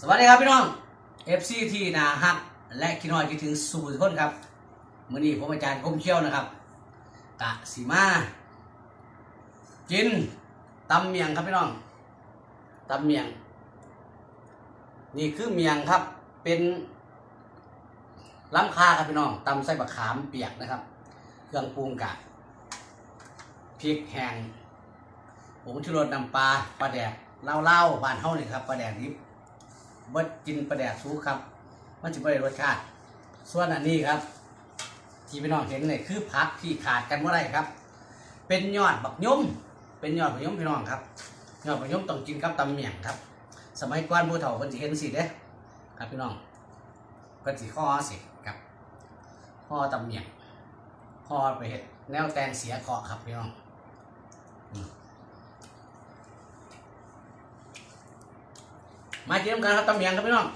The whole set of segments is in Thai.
สวัสดีครับพี่น้อง FC ที่นาฮักและคิดฮอดคิดถึงสู่ทุกคนครับมื้อนี้ผมอาจารย์คมเขี้ยวนะครับกะสีมากินตำเมียงครับพี่น้องตำเมียง นี่คือเมียงครับเป็นล้ำคาครับพี่น้องตำไส้บะขามเปียกนะครับ เครื่องปรุงกะพริกแห้งผงชูรสน้ำปลาปลาแดกเล่าๆบ้านเฮานี่ครับปลาแดกดิ บบ่กินปลาแดกสูครับ มันจะไม่ได้รสชาติ ส่วนอันนี้ครับ ที่พี่น้องเห็นเนี่ยคือผักที่ขาดกันเมื่อไรครับ เป็นยอดบักยมเป็นยอดบักยมพี่น้องครับยอดบักยมต้องกินกับตำเมี่ยงครับ สมัยก่อนผู้เฒ่าเพิ่นสิเห็นสิเด้ครับพี่น้องเพิ่นสิห่อสิครับห่อตำเมี่ยงห่อไปเห็ดแนวแตงเสียเคาะครับพี่น้องอืม มากินน้ำกันครับตำเมี่ยงครับพี่น้อง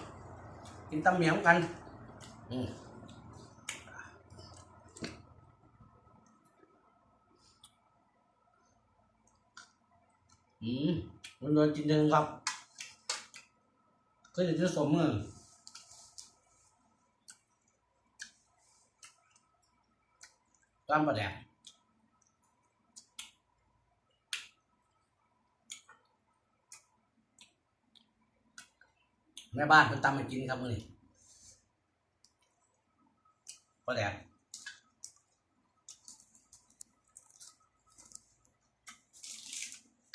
กินตำเมี่ยงกัน อืมอืมมันโดนกินหนึ่งครับก็จะซื้อสมมือตามประแดก แม่บ้านเพิ่นตำมากินครับมื้อนี้ประแดก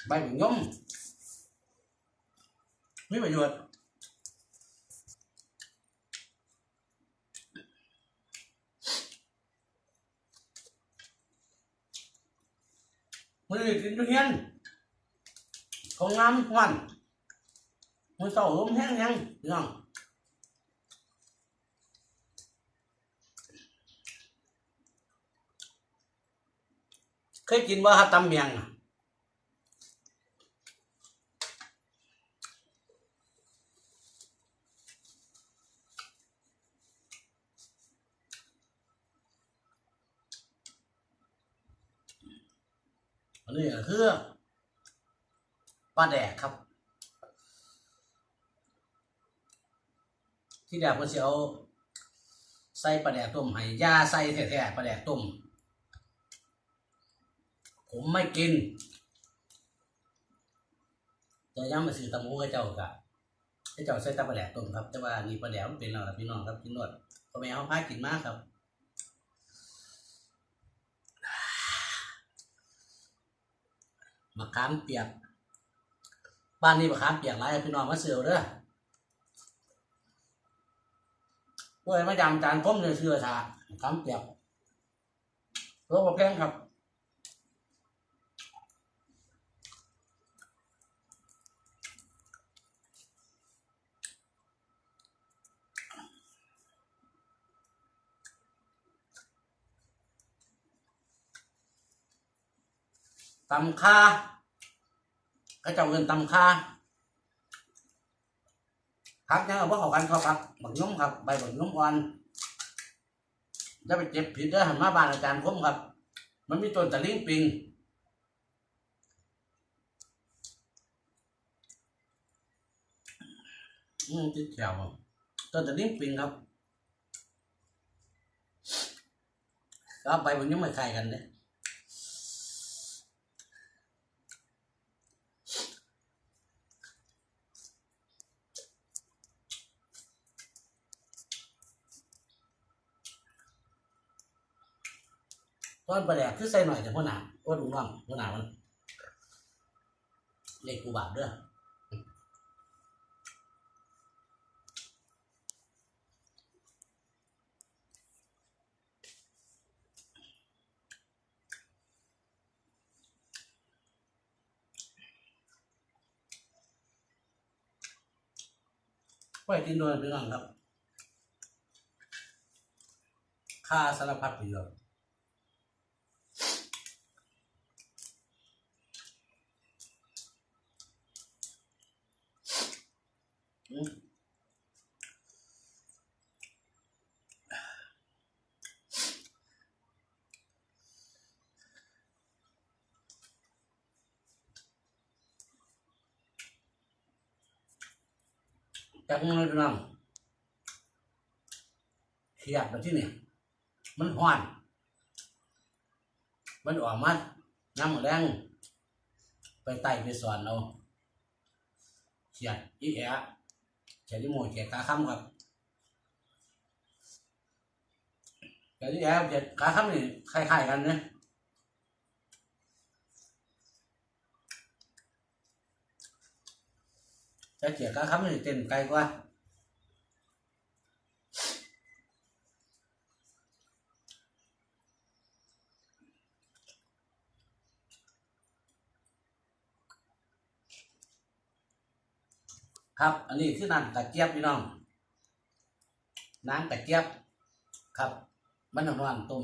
ใบบุญยมมีประโยชน์มื้อนี้กินทุเรียนของงามหวาน มันเศร้าลมแห้งยังพี่น้องเคยกินว่าตำเมียงอะอันนี้คือปลาแดกครับ ที่แดกมันจะเอาใส่ปลาแดกต้มให้ยาใส่แท้ๆปลาแดกต้ม ผมไม่กินจะย้ำมาซื้อตะหมูกับเจ้ากะให้เจ้าใส่ตะปลาแดกต้มครับ แต่ว่านี่ปลาแดกมันเป็นเราล่ะพี่น้องครับกินนวดพ่อแม่เขาพากินมากครับมะขามเปียก บ้านนี้มะขามเปียกหลายพี่น้องมาเสือเด้อ พวกไอ้มาจำจานก้มเลยเสือชามะขามเปียกรถบะแพงครับตำคาเขาเจ้าเงินตำคา พักยังเอาพวกเขากันเขาพักบักยมครับใบบักยมอ่อนจะไปเจ็บผิดเด้อหันมาบ้านอาจารย์คมครับ มันมีต้นตะลิ่งปิงอืมติดแถวต้นตะลิ่งปิงครับก็ใบบักยมไม่ใครกันเนี่ย ตอนประแดกคือใส่หน่อยแต่พ่อหนาพ่อดูน้องพ่อหนามันเล็กกูบาทเด้อไว้ที่นวลพี่น้องครับค่าสารพัดประโยชน์ อืม จังเลยพี่น้องเครียดแบบที่นี่มันห้อน มันออกมาน้ำแรง ไปไต่ไปสอนเราเขียดอีแอะเขียดที่โมยเขียดขาค้ำครับเขียดที่แอะเขียดขาค้ำนี่คล้ายๆกันนะ แต่เขียดขาค้ำนี่เต้นไกลกว่าครับ อันนี้คือน้ำกระเจี๊ยบพี่น้อง น้ำกระเจี๊ยบ ครับ มันนอนต้ม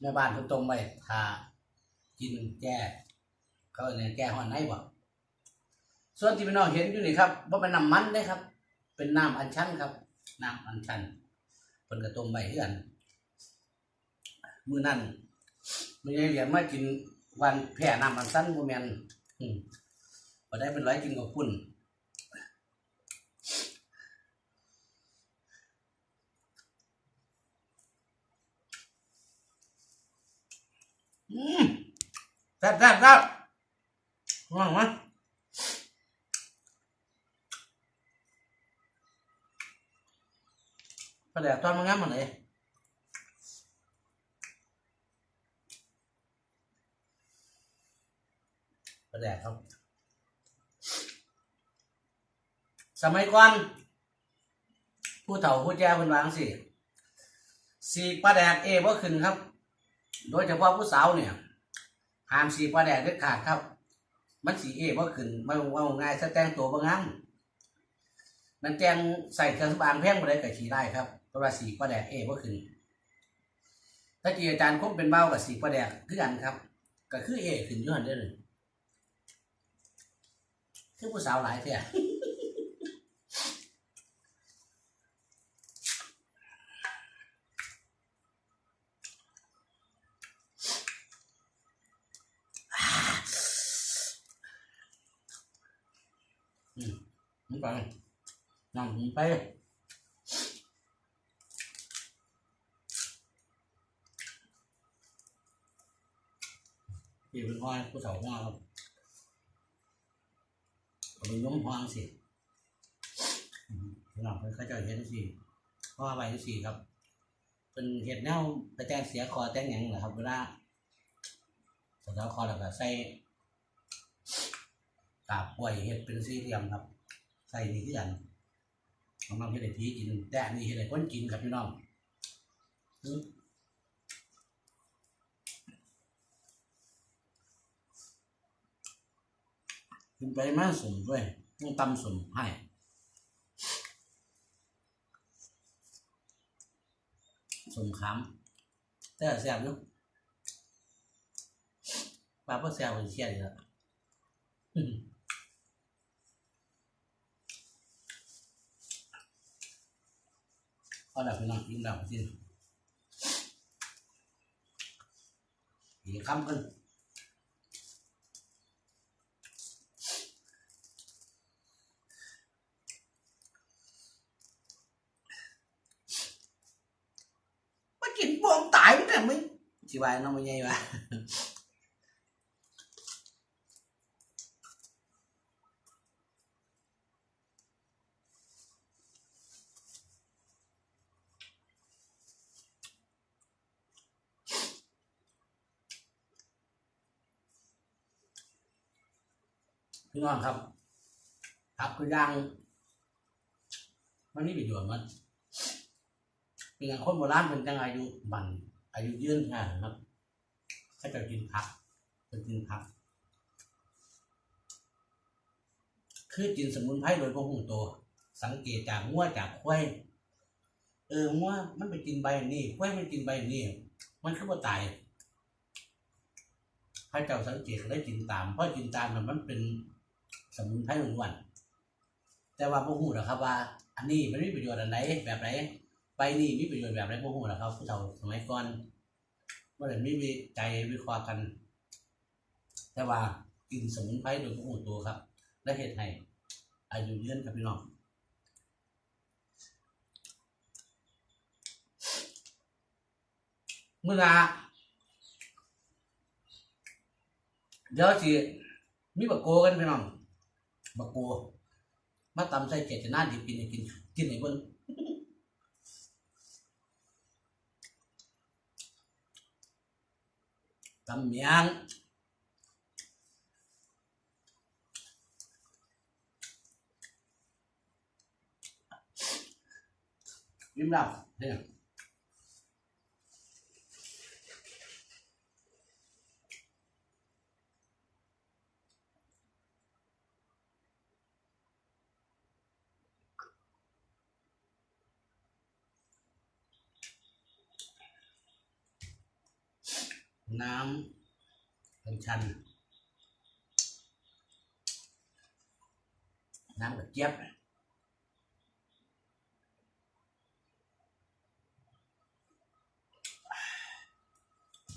แม่บ้านเพิ่นต้มไว้ทากินแก้เขาเนี่ยแก้ห่อนไหนบ่ ส่วนที่พี่น้องเห็นอยู่นี่ครับว่าเป็นน้ำมันเด้ครับ เป็นน้ำอัญชันครับน้ำอัญชันเพิ่นก็ต้มไว้เฮือนมือนั้นมื้อนี้เหรียญมากินวันแผ่น้ำอัญชันบ่แม่นอืมบ่ได้เป็นร้อยกินกับปุ่นอืมแซ่บแซ่บแซ่บว่างมั้ย ประเดี๋ยวตอนมันงั้นมันเลยประเดี๋ยวครับ สมัยก่อน ผู้เฒ่าผู้แก่เพิ่นวางสิสีปลาแดกเอบ่ขึ้นครับ โดยเฉพาะผู้สาวเนี่ยห้ามสีปลาแดกเด็ดขาดครับ มันสีเอบ่ขึ้นมันว่าง่ายแต่งตัวบ่งามมันแต่งใส่เครื่องสำอางแพงบ่ได้ก็ขี่ได้ครับ ราะว่าสีปลาแดกเอบ่ขึ้นถ้าจีอาจารย์คงเป็นเบ้ากับสีปลาแดกคือกันครับ ก็คือเอขึ้นยู่หั่นเด้อเลยคือผู้สาวหลายเท่า không phải nằm không phải thì bên hoa của thảo hoa không còn mình giống hoa gì làm phải khai trời hiện gì hoa bài gì ครับ เป็นเห็ดแนวไปแต่งเสียคอแต่งหยังเหรอครับเวลาสะเดาคอแล้วก็ใส่กาบกล้วยเห็ดเป็นสี่เหลี่ยมครับ ใส่นี่คือกันของน้องเฮ็ดให้ผีกินแต่นนี้เฮ็ดให้คนกินครับพี่น้อง อืมกินไปมาสมด้วยต้องตำสมให้สมขามแต่แซ่บอยู่ปลาพวกแซ่บเป็นเชี่ยอยู่แล้วก็ดับไปนอนกินดับจริงอีกคำกัน มากินบวมตายมั้งเนี่ยมึงชิวาย เป็นอย่างคนโบราณเป็นจังอายุมันอายุยืนงานครับเขาจะกินผักเป็นกินผัก คือกินสมุนไพรโดยพวกหูตัว สังเกตจากงัวจากควายเอองัวมันไปกินใบนี่ควายมันกินใบนี่มันคือว่าตายพระเจ้าสังเกตก็ได้กินตาม เพราะกินตามมันเป็นสมุนไพรล้วนแต่ว่าพวกหูหรอกครับว่า อันนี้มันมีประโยชน์อันไหนแบบไหน ไปนี่มีประโยชน์แบบไรพวกหัวนะครับผู้เฒ่าสมัยก่อนเมื่อไรไม่มีใจวิเคราะห์กัน แต่ว่ากินสมุนไพรโดยพวกหัวตัวครับ และเหตุให้อายุยืนครับพี่น้องเมื่อเดี๋ยวสิมีบักโกกันพี่น้องบักโกมาตำใส่เกจะน่าดีกินกินกินไหนบ้าง ยิ้มแล้วเน้ำเป็นชัน น้ำกระเจี๊ยบ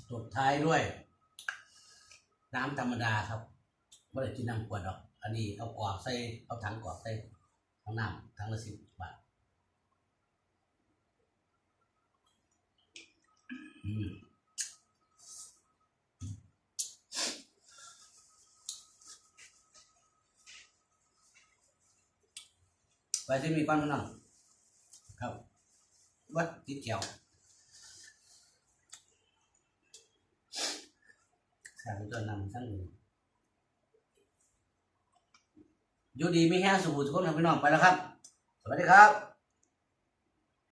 ตบท้ายด้วย น้ำธรรมดาครับไม่ได้กินน้ำขวดหรอก อันนี้เอากรอกใส่เอาถังกรอกใส่ถังน้ำถังละสิบบาท อืม ไปที่มีก้อนพนังครับวัดติดเกี่ยวสามตัวนำทั้งอื่นอยู่ดีไม่แห้งสุขุทุกคนครับพี่น้องไปแล้วครับ สวัสดีครับ